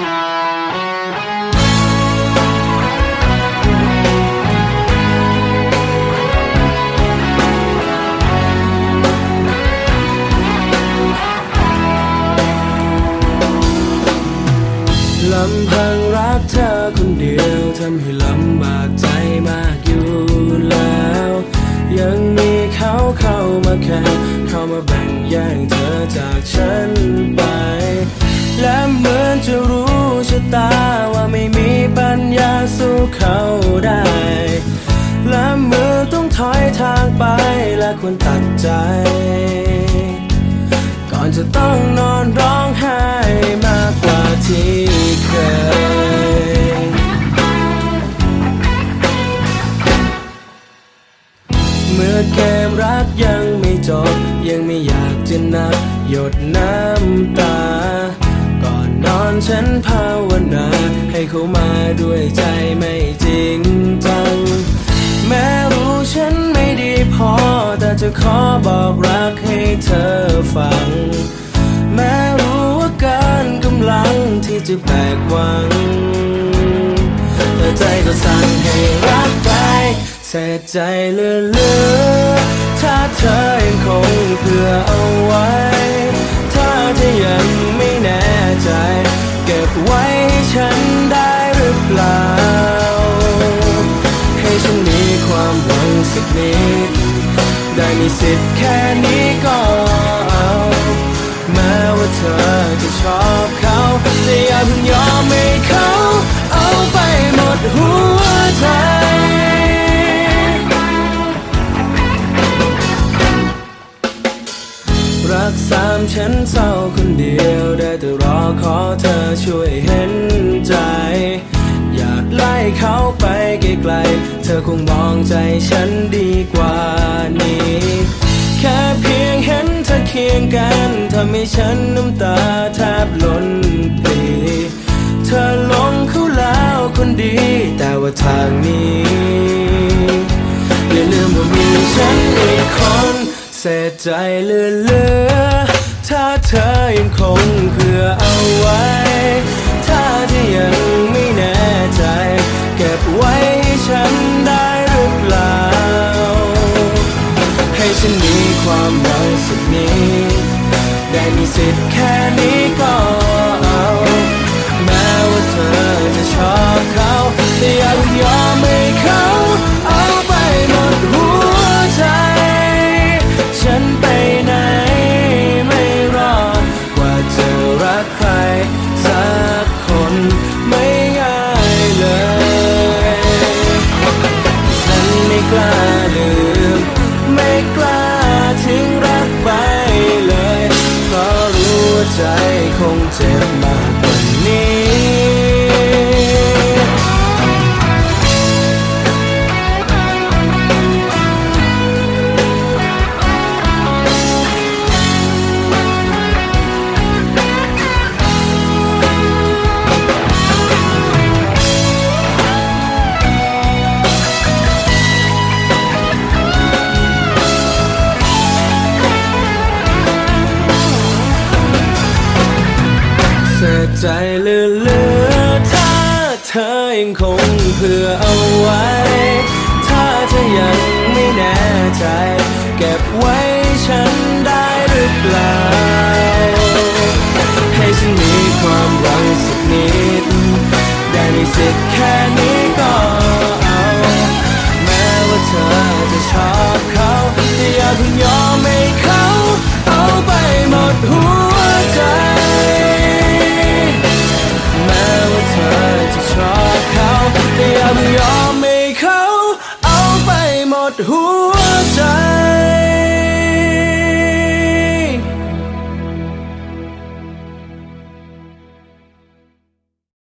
ลำพังรักเธอคนเดียวทำให้ลำบากใจมากอยู่แล้ว ยังมีเขาเข้ามาแข่งเข้ามาแบ่งแย่งเธอจากฉันไป และเหมือนจะรู้ชะตาว่าไม่มีปัญญาสู้เขาได้ และเหมื่อต้องถอยทางไปและควรตัดใจ ก่อนจะต้องนอนร้องไห้มากกว่าที่เคย เมื่อเกมรักยังไม่จบ ยังไม่อยากจะนับหยดน้ำตา ฉันภาวนา ให้เขามาด้วยใจไม่จริงจัง แม้รู้ฉันไม่ดีพอ แต่จะขอบอกรักให้เธอฟัง แม้รู้ว่ากินกำลังที่จะแบกหวัง แต่ใจก็สั่งให้รักไปเสียใจเหลือถ้าเธอยังคง สิทธิ์แค่นี้ก็เอาแม้ว่าเธอจะชอบเขาแต่อย่าเพิ่งยอมให้เขาเอาไปหมดหัวใจรักสามฉันเศร้าคนเดียวได้แต่รอขอเธอช่วยเห็นใจ อยากไล่เขาไปไกลๆเธอคงมองใจฉันดีกว่า คียงกันทำให้ฉันน้ำตาแทบล้นปีเธอลงเขาแล้วคนดี แต่ว่าทางนี้อย่าลืมว่ามีฉันอีกคนเสียใจเลอะเลือถ้าเธอยังคงเพื่อเอาไว้ สิทธิ์แค่นี้ก็ ใจคงเจ็บมาก เสียใจเหลือถ้าเธอยังคงเพื่อเอาไว้ ถ้าเธอยังไม่แน่ใจ เก็บ